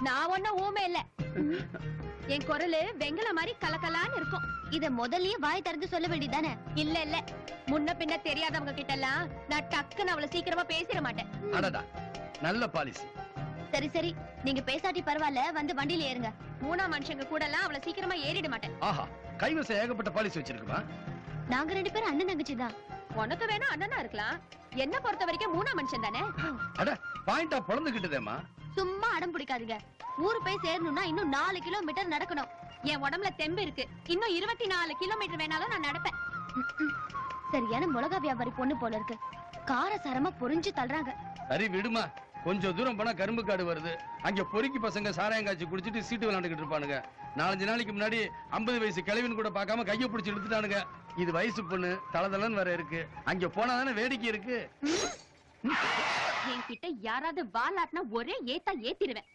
நான் ஒண்ணும் ஊமை இல்ல. என் குரலு வெங்கல மாதிரி கலக்கலான்னு இருக்கும். இத முதல்லயே வாய் திறந்து சொல்ல வேண்டியதானே இல்ல இல்ல. முன்ன பின்ன தெரியாதவங்க கிட்ட எல்லாம் நான் டக்குன்னு அவளை சீக்கிரமா பேசிட மாட்டேன். அடடா. நல்ல பாலிசி சரி சரி. நீங்க பேசாட்டி பரவாயில்ல வந்து வண்டியில ஏறுங்க. மூணாம் மனுஷங்க கூட எல்லாம் அவளை சீக்கிரமா ஏறிட மாட்டேன். ஆஹா. கைவசம் ஏகப்பட்ட பாலிசி வச்சிருக்குமா? நாங்க ரெண்டு பேரும் அண்ணன் தங்கச்சி தான் உனக்கு வேணா அண்ணனா இருக்கலாம். என்ன பொறுத்த வரைக்கும் மூணாம் மனுஷன் தானே? அட பாயிண்டா பொழந்துகிட்டுதேம்மா. சும்மா அடம் பிடிக்காதீங்க. ஊரு போய் சேரணும்னா இன்னும் நாலு கிலோமீட்டர் நடக்கணும். என் உடம்புல தெம்பு இருக்கு. இன்னும் இருபத்தி நாலு கிலோமீட்டர் வேணாலும் நான் நடப்பேன். சரியான மிளகா வியாபாரி பொண்ணு போல இருக்கு. கார சரமா பொறிஞ்சு தள்ளுறாங்க. சரி விடுமா. கொஞ்சம் தூரம் போனா கரும்பு காடு வருது. அங்க பொறுக்கி பசங்க சாராயம் காய்ச்சி குடிச்சிட்டு சீட்டு விளையாண்டுகிட்டு இருப்பானுங்க. நாலஞ்சு நாளைக்கு முன்னாடி ஐம்பது வயசு கிழவின்னு கூட பார்க்காம கையை பிடிச்சி இழுத்துட்டானுங்க. இது வயசு பொண்ணு தளதளன்னு வேற இருக்கு. அங்க போனா தானே வேடிக்கை இருக்கு. என்கிட்ட யாராவது வாலாட்டினா ஒரே ஏத்தா ஏத்திடுவேன்.